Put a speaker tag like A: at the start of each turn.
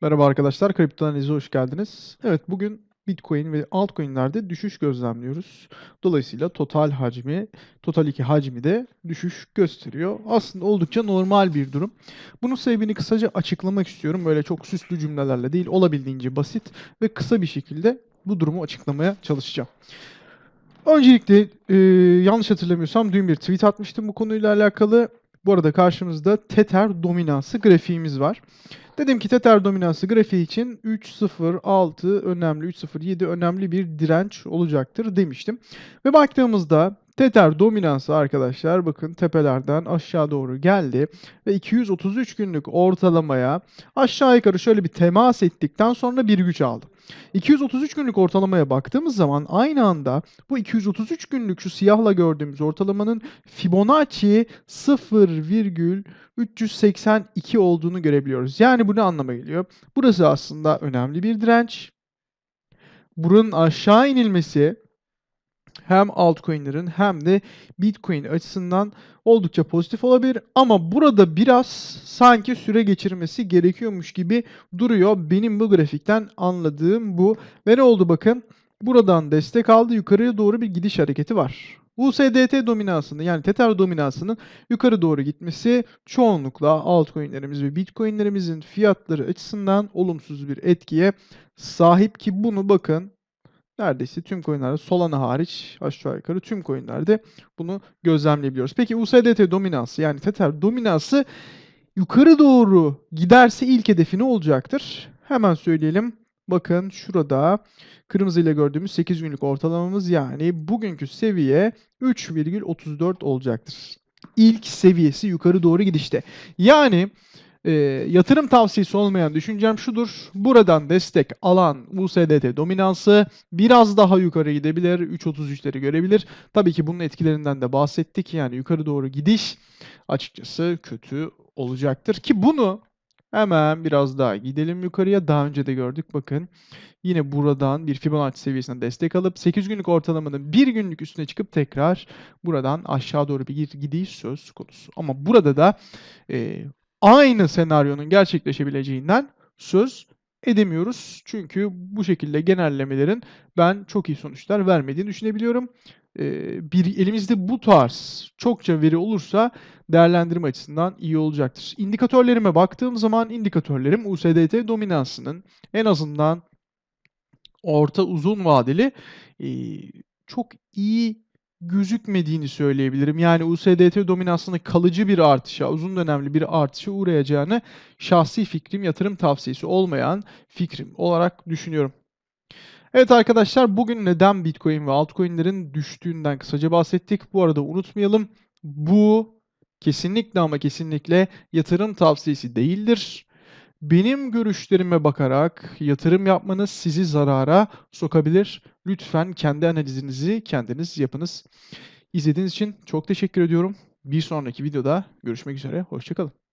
A: Merhaba arkadaşlar, Kripto Analiz'e hoş geldiniz. Evet, bugün Bitcoin ve altcoin'lerde düşüş gözlemliyoruz. Dolayısıyla total hacmi, total 2 hacmi de düşüş gösteriyor. Aslında oldukça normal bir durum. Bunun sebebini kısaca açıklamak istiyorum. Böyle çok süslü cümlelerle değil, olabildiğince basit ve kısa bir şekilde bu durumu açıklamaya çalışacağım. Öncelikle e, yanlış hatırlamıyorsam dün bir tweet atmıştım bu konuyla alakalı. Bu arada karşımızda Tether dominansı grafiğimiz var. Dedim ki Tether dominansı grafiği için 3.06 önemli, 3.07 önemli bir direnç olacaktır demiştim. Ve baktığımızda Tether dominansı arkadaşlar bakın tepelerden aşağı doğru geldi ve 233 günlük ortalamaya aşağı yukarı şöyle bir temas ettikten sonra bir güç aldı. 233 günlük ortalamaya baktığımız zaman aynı anda bu 233 günlük şu siyahla gördüğümüz ortalamanın Fibonacci 0,382 olduğunu görebiliyoruz. Yani bu ne anlama geliyor? Burası aslında önemli bir direnç. Buranın aşağı inilmesi hem altcoin'lerin hem de Bitcoin açısından oldukça pozitif olabilir. Ama burada biraz sanki süre geçirmesi gerekiyormuş gibi duruyor. Benim bu grafikten anladığım bu. Ve ne oldu bakın? Buradan destek aldı. Yukarıya doğru bir gidiş hareketi var. USDT dominansını yani Tether dominansının yukarı doğru gitmesi çoğunlukla altcoin'lerimiz ve Bitcoin'lerimizin fiyatları açısından olumsuz bir etkiye sahip ki bunu bakın neredeyse tüm coinlerde Solana hariç aşağı yukarı tüm coinlerde bunu gözlemleyebiliyoruz. Peki USDT dominansı yani Tether dominansı yukarı doğru giderse ilk hedefi ne olacaktır? Hemen söyleyelim. Bakın şurada kırmızı ile gördüğümüz 8 günlük ortalamamız yani bugünkü seviye 3,34 olacaktır. İlk seviyesi yukarı doğru gidişte. Yani e, yatırım tavsiyesi olmayan düşüncem şudur. Buradan destek alan USDT dominansı biraz daha yukarı gidebilir. 3.33'leri görebilir. Tabii ki bunun etkilerinden de bahsettik. Yani yukarı doğru gidiş açıkçası kötü olacaktır. Ki bunu hemen biraz daha gidelim yukarıya. Daha önce de gördük bakın. Yine buradan bir Fibonacci seviyesinden destek alıp 8 günlük ortalamanın 1 günlük üstüne çıkıp tekrar buradan aşağı doğru bir gidiş söz konusu. Ama burada da e, aynı senaryonun gerçekleşebileceğinden söz edemiyoruz. Çünkü bu şekilde genellemelerin ben çok iyi sonuçlar vermediğini düşünebiliyorum. Ee, bir elimizde bu tarz çokça veri olursa değerlendirme açısından iyi olacaktır. İndikatörlerime baktığım zaman indikatörlerim USDT dominansının en azından orta uzun vadeli e, çok iyi gözükmediğini söyleyebilirim. Yani USDT dominansının kalıcı bir artışa, uzun dönemli bir artışa uğrayacağını şahsi fikrim, yatırım tavsiyesi olmayan fikrim olarak düşünüyorum. Evet arkadaşlar bugün neden Bitcoin ve altcoin'lerin düştüğünden kısaca bahsettik. Bu arada unutmayalım bu kesinlikle ama kesinlikle yatırım tavsiyesi değildir. Benim görüşlerime bakarak yatırım yapmanız sizi zarara sokabilir. Lütfen kendi analizinizi kendiniz yapınız. İzlediğiniz için çok teşekkür ediyorum. Bir sonraki videoda görüşmek üzere. Hoşçakalın.